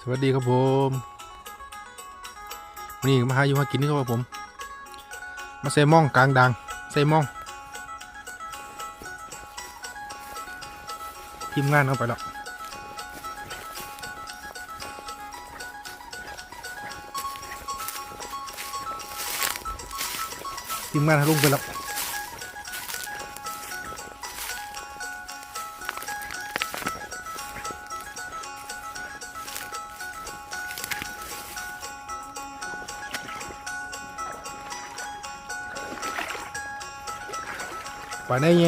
สวัสดีครับผมวันนี้มาหาอยู่มากินนี่ครับผม มาใส่ม่องกลางดังใส่ม่องทีมงานเอาไปแล้วทีมงานลงไปแล้ว ไปไหนไง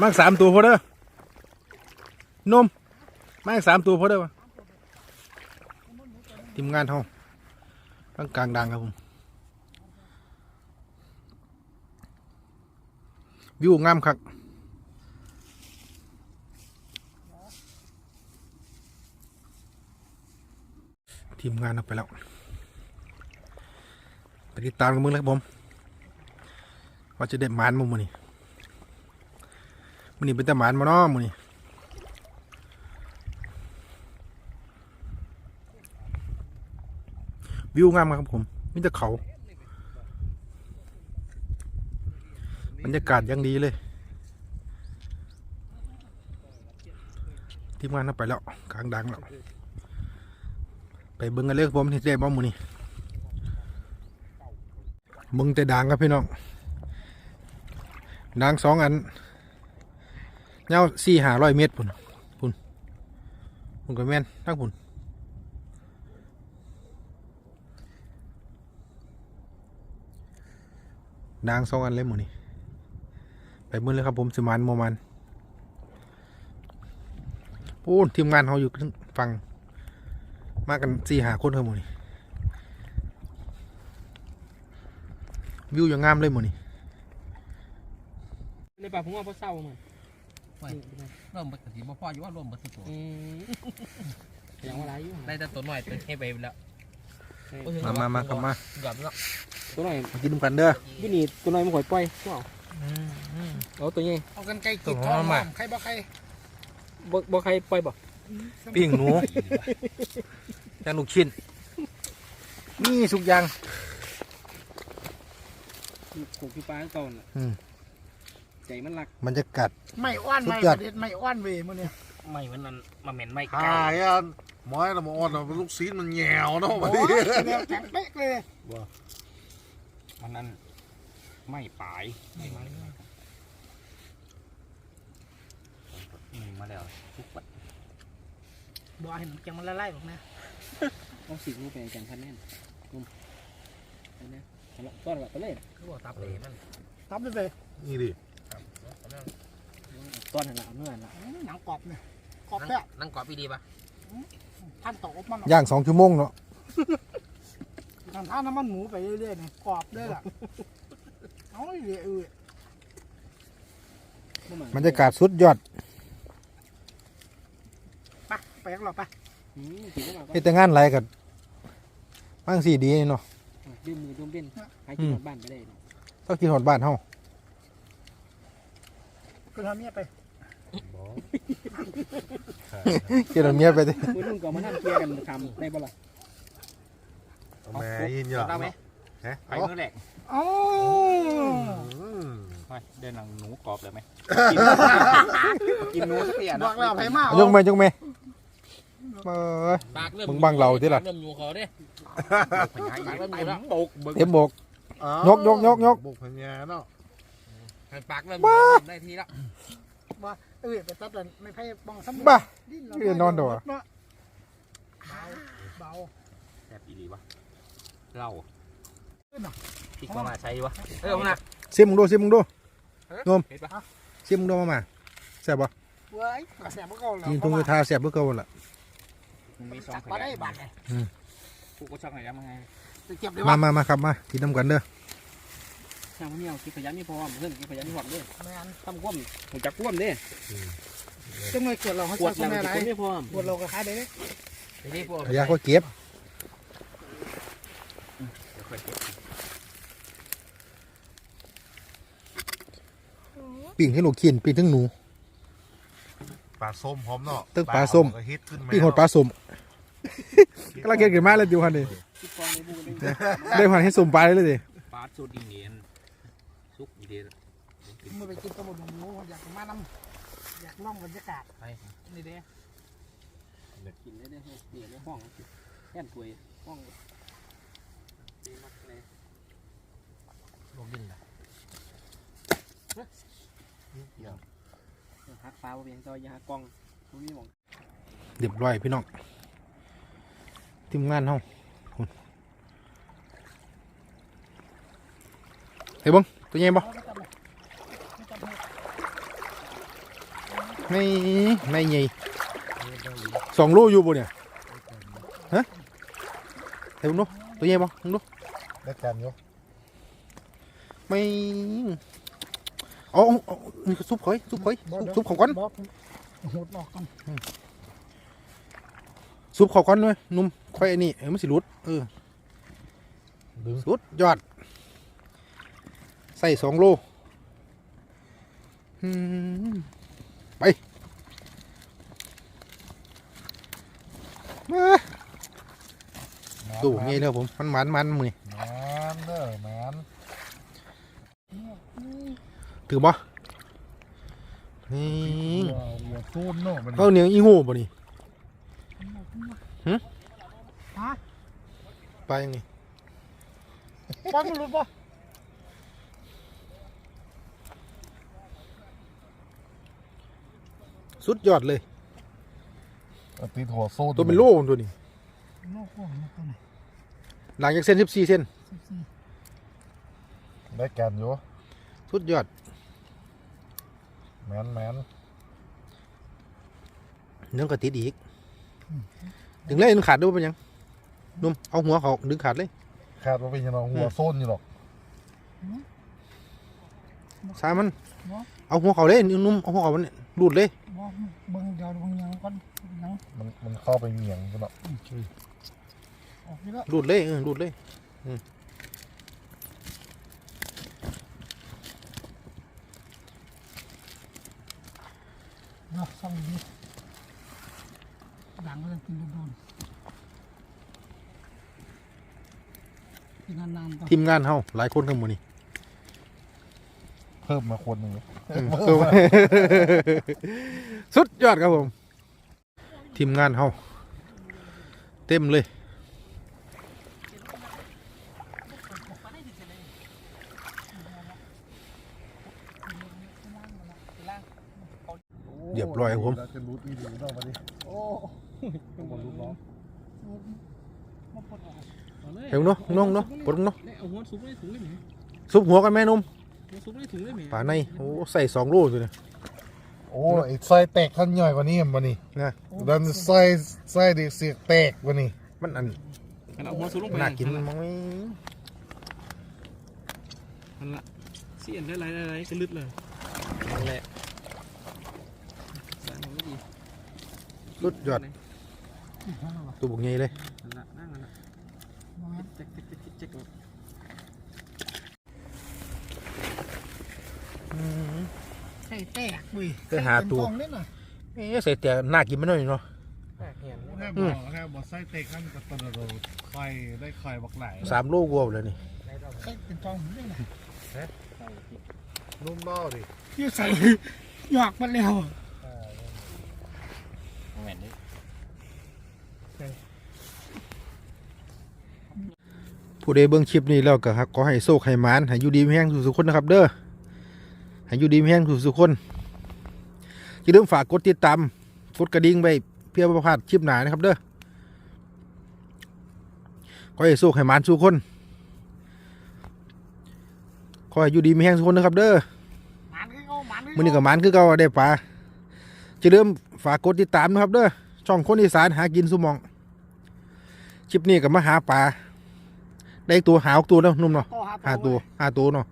มากสามตัวพอเด้อนมมากสามตัวพอเด้อวะทีมงานเฮาตั้งกลางดังครับผมวิวงามครับทีมงานเอาไปแล้วไปติดตามกันมึงเลยครับผม ว่าจะได้หมานมั้งมือนี้มื้อนี้เป็นแต่หมานมาเนาะมือนี้วิวงามครับผมมีแต่เขาบรรยากาศยังดีเลย ทีมงานเอาไปแล้วกลางดังแล้ว ไปเบิ่งกันเลยครับผมที่ได้บ้อมือนี้มึงแต่ดังครับพี่น้อง นางสองอันเงาสี่หาร้อยเมตรพุ่นพุ่นพุ่นกับแม่นทั้งพุ่นนางสองอันเล่มหมดนี่ไปมือเลยครับผมสมานโมมันพูนทีมงานเขาอยู่ฟังมากันสี่หาคนครับหมดนี่วิวอย่างงามเลยหมดนี่ ในป่าผมว่าพ่อเศร้ามันไม่ร่วมบัตรสีบ่พออยู่ว่าร่วมบัตรตัวอืมอย่างว่าไรอยู่ได้แต่ตัวหน่อยเป็นให้ไปแล้วมามามาครับมาหยอดแล้วตัวหน่อยมากินน้ำกันเด้อยี่นี่ตัวหน่อยมันข่อยปล่อยก็เอาเอาตัวนี้เอากันไกลกิดทองหอมใครบ่ใครบ่บ่ใครปล่อยบ่ปิ้งหนูย่างลูกชิ้นนี่สุกอยางผูกที่ปลาเก่าน่ะอืม ใจมันรักมันจะกัด ไม่อ้วนสุดไม่ยอดประเด็ดไม่อ้วนเว้ยมื้อนี้ไม่วันนั้นมาเหม็นไม่หายอะหมอยละหมอดลูกซีนมันแหวเนาะโอ้มันยเดี๋ยวแข็งเป๊กเลยวันนั้นไม่ปลายไม่มามาแล้วทุกวันบ่ให้น้ำแข็งมันละลายออกนะเอาสิลูกไปกันพันแน่นนุ่มไปนะเอาละต้อนละไปเลยคือว่าตับเลยมันทับเลยเว้ยนี่ดิ ต้อนหันละเอาเนื้อหันละอื้อหนังกรอบเนี่ยกรอบแท้นั่งกอดพี่ดีป่ะท่านตกอบมันย่างสองชั่วโมงเนาะท่านท่านน้ำมันหมูไปเรื่อยๆเนี่ยกรอบได้ล่ะเอาอีเรื่อยเอ้ยบรรยากาศสุดยอดไปไปกันหรอไปอืมกินได้หรอเฮ็ดแต่งานไรกันบ้างสี่ดีเนาะ ดื่มมือดื่มเป็นหากินบ้านไปได้ต้องกินหอดบ้านเฮา ไปทำเมียไปเกินเมียไปดิมือนุ่งก็มานั่งเคลียร์กันทำได้บ่ล่ะแม่ยินหยอดได้ไหมฮะไปเมื่อแรกเอ้าไปเดินหลังหนูกรอบเลยไหมกินหนูสักทีบอกแล้วไผมาเอายกไหมยกไหมเอ้ยปากเริ่มมึงบังเราดิล่ะเริ่มอยู่เขาเด้ปากเริ่มอยู่แล้วเต็มบกยกยกยกยกบุกพญาเนาะ ปากเริ่มอยู่ได้ทีละเอ้ยไปตัดเลยไม่ไผบ้องซ้ำบ้า ดิ้นเอ้ยนอนตัวเนาะเบาเบา แซ่บอีดีวะเหล้าขึ้นน่ะพริกมามาใช้วะเออมาซิมมึงดูซิมมึงดูเห็นปะซิมมึงดูมามาแซ่บปะเว้ยกระแสมันก็แล้วยินทุ่งทาแซ่บเพื่อเก่าหั่นล่ะมันมีสองจักขมาได้ยะบัตรเลยกูก็ช่างขยะมาไงจะเก็บเลยมาวะมามาครับมากินน้ำกันเด้อ ช่างเนี่ยกินขยันนี่พร้อมเพื่อนกินขยันนี่หอมด้วยแม่นทำก้มหัวจักก้มเด้จังเลยเกิดเราเขาปวดใส่แล้วคนไหนกินไม่พร้อมปวดเราก็ขายได้เลยนี่พวกขยะก็เก็บปิ้งให้ลูกชิ้นปิ้งทั้งหนูปลาส้มพร้อมเนาะตึกปลาส้มก็ฮิตขึ้นแปิ้งหดปลาสมกำลังเกิดขึ้นมาแล้วอยู่คันนี้ที่กองในบูนี่ได้พันให้สมปลาเลยเลยดิปลาสูตรอินเดียนซุกอิน เดียนมึงไปกินตะบนหมู อยากมานำอยากล่องบรรยากาศไปนี่เด้กินได้ได้เดี๋ยวในห้องแค่นถวยห้องดีมากเลยลงดินละหักฟ้าเพียงต่อยาหักกองตรงนี้มองเรียบร้อยพี่น้องทีมงานเฮาคุณเฮ้ยเบัง ตัวใหญ่บ่เขาก็จะแบบไม่จะแบบไม่ไม่ใหญ่สองโลอยู่บ่เนี่ยฮะเฮ้ยมึงดูตัวใหญ่บ่มึงดูได้กันอยู่ไม่เอาเอาเอานี่ก็ซุปข่อยซุปข่อยซุปซุปเขาก่อนบอกหดออกกันซุปเขาก่อนเลยนุ่มข่อยไอ้นี่เอ้ยมันสิหลุดเออดึงสุดยอด ใส่สองโลอืมไปมาดูไงเลยผม มันมันมันมือนี่แมนเด้อแมนถือบ่นี่ว้าววัวส้มเนาะมันเขาเหนียวอีโง่บ่นี่ฮะไปยังไงป้อนมันหลุดป่ สุดยอดเลยตีหัวโซ่ตัวเป็นโลตัวนี้โลกโอ้โหตัวไหนหลังจากเส้นสิบสี่เส้นสิบสี่ได้กันอยู่สุดยอดแมนแมนเนื้อกระติดอีกดึงเลยดึงขาดด้วยเป็นหยังนุ่มเอาหัวเขาดึงขาดเลยคาดว่าเป็นยังไงหัวโซนอยู่หรอกสามัน เอาหัวเขาเลยนุ่มเอาหัวเขามันเนี่ย รูดเลยบอกเบิ่งเดี๋ยวเบิ่งยังก่อนยังมันมันเข้าไปเหมียงกันหรอกออกนี่แล้วรูดเลยเออรูดเลยเนาะสั่งดีดังเลยกินโดนกินนานๆต่อทีมงานเฮาหลายคนกันหมดนี่ เพิ่มมาคนหนึ่งอืมเออสุดยอดครับผม ทีมงานเฮาเต็มเลย เรียบร้อยครับผมแล้วจะรู้อีหลีเนาะมาดิโอ้ต้องมารู้น้องมาปลดออกเอาเลยเห็นเนาะน้องเนาะปลดเนาะเอาหัวซุปในถุงเลยไหมซุปหัวกันแม่นุ่มหัว ซุปในถุงเลยไหมป่าในโอ้ใส่สองโลตัวเนี่ย โอ้ไอ้ไส้แตกขั้นใหญ่กว่านี้มันนี่นะ ดันไส้ไส้เด็กเสียกแตกกว่านี้มันอันเอาหัวซุปลงไปน่ากินมั้งไหมมันละเสียนได้ไรได้ไรกระลึดเลยนั่นแหละสารของไม่ดีสุดยอดตัวบุกใหญ่เลยนั่นละนั่งนั่นละเจ๊กเจ๊กเจ๊กเจ๊ก ใส่แตกเว้ยไปหาตัว เป็นกล่องนี่น่ะเอ๊ะใส่แต่น่ากินไม่น้อยเนาะ แค่บอกแค่บอกไส้แตกขั้นกับตะโดดไข่ได้ไข่บักไหลสามโลกว่าเลยนี่ ใส่เป็นกล่องนี่น่ะนุ่มเบ้าดิยี่ใส่หยอกมาแล้วแม่นดิผู้ใดเบิ่งคลิปนี้แล้วก็ครับขอให้โชคให้หมานให้อยู่ดีมีแห้งสุขๆคนนะครับเด้อ ให้อยู่ดีมีแห้งสุขๆคนอย่าลืมฝากกดติดตามกดกระดิ่งไว้เพื่อบ่พลาดคลิปหน้านะครับเด้อขอให้โชคให้หมานสุขคนขอให้อยู่ดีมีแห้งสุขคนนะครับเด้อหมันคือเขาหมันคือมื้อนี้ก็หมานคือเก่าได้ปลาจะเริ่าลืมฝากกดติดตามนะครับเด้อช่องคนอีสานหากินสุหมองคลิปนี้ก็มาหาปลาได้ตัวหาออกตัวแล้วนุ่มเนาะเขาหาตัวหาตัวเนาะ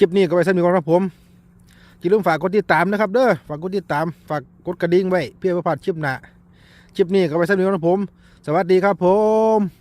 คลิปนี้ก็ไปสนุกกันครับผมอย่าลืมฝากกดติดตามนะครับเด้อฝากกดติดตามฝากกดกระดิ่งไว้เพื่อไม่พลาดคลิปหน้าคลิปนี้ก็ไปสนุกกันครับผม สวัสดีครับผม